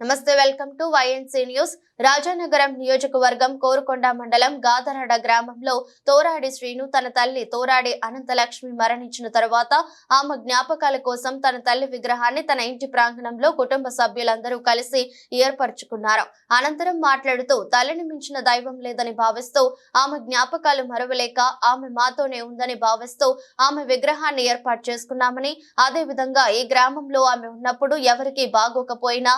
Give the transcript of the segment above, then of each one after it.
నమస్తే welcome to YNC news Rajanagaram నియోజకవర్గం కోరుకొండ మండలం గాదరడ గ్రామంలో తోరాడి శ్రీను తన తల్లి తోరాడి అనంతలక్ష్మి మరణించిన తర్వాత ఆమె జ్ఞాపకాల కోసం తన తల్లి విగ్రహాన్ని తన ఇంటి ప్రాంగణంలో కుటుంబ సభ్యులందరూ కలిసి ఏర్పరచుకున్నారు. అనంతరం మాట్లాడుతూ తల్లిని మించిన దైవం లేదని భావిస్తూ ఆమె జ్ఞాపకాలు మరవలేక ఆమె మాతోనే ఉందని భావిస్తూ ఆమె విగ్రహాన్ని ఏర్పాటు చేసుకున్నామని అదే విధంగా ఈ గ్రామంలో ఆమె ఉన్నప్పుడు ఎవరికి బాగోకపోయినా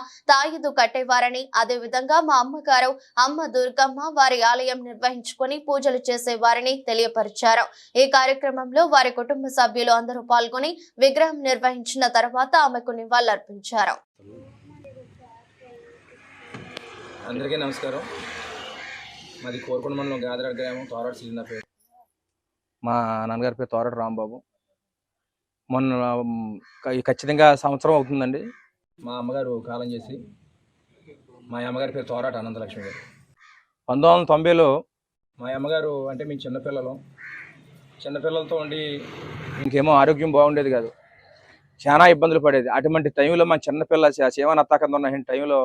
తాయిదు కట్టేవారని అదే విధంగా మా అమ్మగారు అమ్మ దుర్గమ్మ వారి ఆలయం నిర్వహించుకొని పూజలు చేసేవారని తెలియపరిచారు. ఈ కార్యక్రమంలో వారి కుటుంబ సభ్యులు అందరూ పాల్గొని విగ్రహం నిర్వహించిన తర్వాత ఆమెకు నివాళులర్పించారు. అందరికీ నమస్కారం. మాది కోరుకొండ మండలం గాదరాడ గ్రామం తోరాడు సిలిందా పేరు మా నాన్నగారి పేరు తోరటి రాంబాబు. మొన్న ఖచ్చితంగా సంవత్సరం అవుతుందండి. మా అమ్మగారు కాలం చేసి మా అమ్మగారి పేరు తోరాట అనంతలక్ష్మి గారు. పంతొమ్మిది వందల తొంభైలో మా అమ్మగారు అంటే మేము చిన్నపిల్లలం. చిన్నపిల్లలతో ఉండి ఇంకేమో ఆరోగ్యం బాగుండేది కాదు. చాలా ఇబ్బందులు పడేది. అటువంటి టైంలో మా చిన్నపిల్ల సేవన అత్తాకంద ఉన్న టైంలో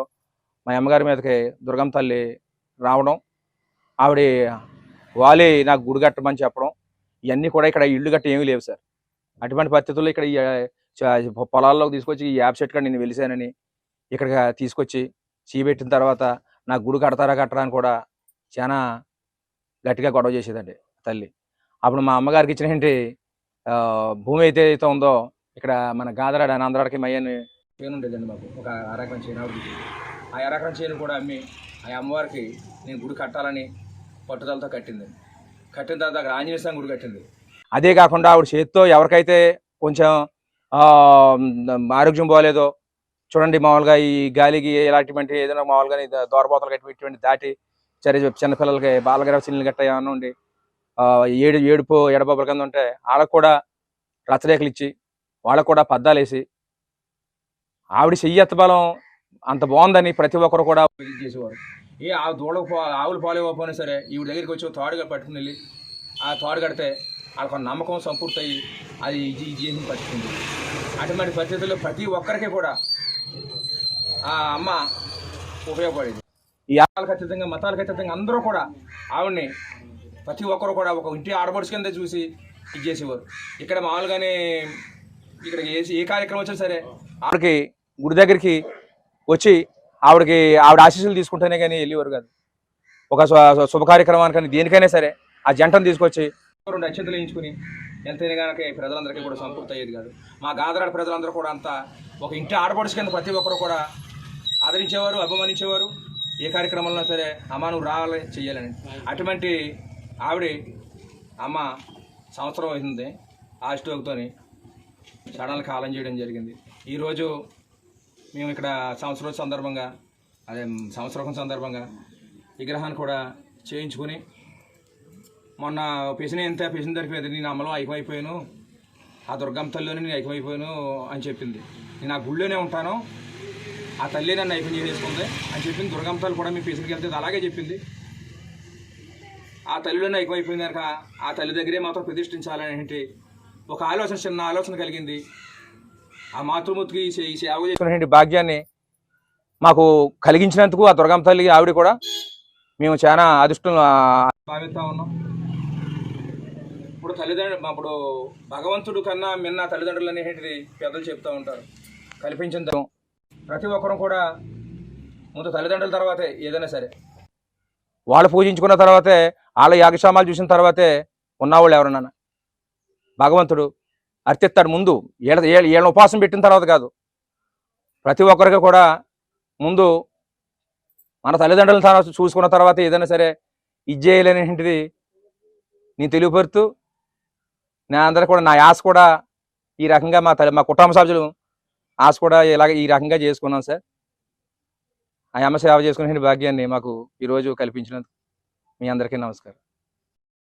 మా అమ్మగారి మీదకి దుర్గమ్మ తల్లి రావడం ఆవిడ వాలి నాకు గుడి కట్టమని చెప్పడం ఇవన్నీ కూడా ఇక్కడ ఇల్లు గట్ట ఏమీ లేవు సార్. అటువంటి పరిస్థితుల్లో ఇక్కడ పొలాల్లోకి తీసుకొచ్చి ఈ యాప్ సెట్ నేను వెలిసానని ఇక్కడ తీసుకొచ్చి చీబెట్టిన తర్వాత నాకు గుడి కడతారా కట్టరా అని కూడా చాలా గట్టిగా గొడవ చేసేదండి తల్లి. అప్పుడు మా అమ్మగారికి ఇచ్చిన ఏంటి భూమి అయితే అయితే ఉందో ఇక్కడ మన గాదరాడ ఆంధ్రాడికి మయ్యని చేను ఉండేదండి మాకు. ఒక అరెకరం చేను ఆవిడ ఆ అరెకరం చేను కూడా అమ్మి ఆ అమ్మవారికి నేను గుడి కట్టాలని పట్టుదలతో కట్టింది. కట్టిన తర్వాత ఆంజనేయ స్వామి గుడి కట్టింది. అదే కాకుండా ఆవిడ చేతితో ఎవరికైతే కొంచెం ఆరోగ్యం బాగాలేదో చూడండి మామూలుగా ఈ గాలికి ఇలాంటివంటి ఏదైనా మామూలుగా దోరబోతలు గట్టి ఇటువంటి దాటి సరే చిన్నపిల్లలకి బాలగ్రహ చిల్లు గట్ట ఏమన్నా ఉండి ఆ, ఏడు ఏడుపు ఎడబొబ్బల కింద ఉంటే వాళ్ళకు కూడా రచరేఖలు ఇచ్చి వాళ్ళకు కూడా పద్దాలు వేసి ఆవిడ చెయ్యెత్త బలం అంత బాగుందని ప్రతి ఒక్కరు కూడా చేసేవారు. ఏ ఆ దూడకు ఆవులు ఆవులు పాలేకపోయినా సరే ఈవిడ దగ్గరికి వచ్చి తోడుగా పట్టుకుని వెళ్ళి ఆ తోడు కడితే వాళ్ళకు నమ్మకం సంపూర్తయి అది ఇది ఇది పట్టుకుంది. అటువంటి పరిస్థితుల్లో ప్రతి ఒక్కరికి కూడా ఆ అమ్మ ఉపయోగపడేది. ఈ మతాలకు అతీతంగా మతాలకు అతీతంగా అందరూ కూడా ఆవిడ్ని ప్రతి ఒక్కరు కూడా ఒక ఇంటి ఆడపడుచు కింద చూసి ఇది చేసేవారు. ఇక్కడ మామూలుగానే ఇక్కడ ఏ ఏ కార్యక్రమం వచ్చినా సరే ఆవిడకి గుడి దగ్గరికి వచ్చి ఆవిడకి ఆవిడ ఆశీస్సులు తీసుకుంటేనే కానీ వెళ్ళేవారు కాదు. ఒక శు- శుభ కానీ దేనికైనా సరే ఆ జంటను తీసుకొచ్చి రెండు అత్యంతలు వేయించుకుని వెళ్తేనే కనుక ప్రజలందరికీ కూడా సంతృప్తి అయ్యేది కాదు. మా గాదరాడ ప్రజలందరూ కూడా అంతా ఒక ఇంటి ఆడపడుచు కింద ప్రతి ఒక్కరు కూడా ఆదరించేవారు అభిమానించేవారు. ఏ కార్యక్రమంలో సరే అమ్మ నువ్వు రావాలి చెయ్యాలని. అటువంటి ఆవిడ అమ్మ సంవత్సరం అవుతుంది ఆ స్ట్రోక్తోని సడన్గా కాలం చేయడం జరిగింది. ఈరోజు మేము ఇక్కడ సంవత్సరం సందర్భంగా అదే సంవత్సరం సందర్భంగా విగ్రహాన్ని కూడా చేయించుకుని మొన్న పెసిన ఎంత పెసిన దొరికిపోయింది నేను అమ్మలో ఐకమైపోయాను. ఆ దుర్గమ్మ తల్లిలోనే నేను ఐకమైపోయాను అని చెప్పింది. నేను ఆ గుళ్ళోనే ఉంటాను. ఆ తల్లి నన్ను ఐక్యం చేసేసుకుంది అని చెప్పింది. దుర్గమ్మ తల్లి కూడా మీ పెసిరికి వెళ్తే అలాగే చెప్పింది. ఆ తల్లిలోనే ఐకమైపోయింది కనుక ఆ తల్లి దగ్గరే మాత్రం ప్రతిష్ఠించాలని ఏంటి ఒక ఆలోచన చిన్న ఆలోచన కలిగింది. ఆ మాతృమూర్తికి ఈ సేవ చేసి చేసుకునే భాగ్యాన్ని మాకు కలిగించినందుకు ఆ దుర్గమ్మ తల్లి ఆవిడ కూడా మేము చాలా అదృష్టం భావిస్తా ఉన్నాం. ఇప్పుడు తల్లిదండ్రులు ఇప్పుడు భగవంతుడు కన్నా మిన్న తల్లిదండ్రులు అనేటిది పెద్దలు చెప్తూ ఉంటారు. కల్పించిన ప్రతి ఒక్కరం కూడా ముందు తల్లిదండ్రుల తర్వాతే ఏదైనా సరే. వాళ్ళు పూజించుకున్న తర్వాతే వాళ్ళ యాగశామాలు చూసిన తర్వాతే ఉన్నవాళ్ళు ఎవరన్నా. భగవంతుడు అర్తిస్తాడు ముందు. ఏళ్ళ ఏళ్ళ ఉపాసం పెట్టిన తర్వాత కాదు. ప్రతి ఒక్కరికి కూడా ముందు మన తల్లిదండ్రుల తర్వాత చూసుకున్న తర్వాత ఏదైనా సరే ఇది నేను తెలియపరుతూ నా అందరూ కూడా నా ఆశ కూడా ఈ రకంగా మా తల్లి మా కుటుంబ సభ్యులు ఆశ కూడా ఇలాగ ఈ రకంగా చేసుకున్నాం సార్. ఆ అమ్మ సేవ చేసుకునే భాగ్యాన్ని మాకు ఈరోజు కల్పించినందుకు మీ అందరికీ నమస్కారం.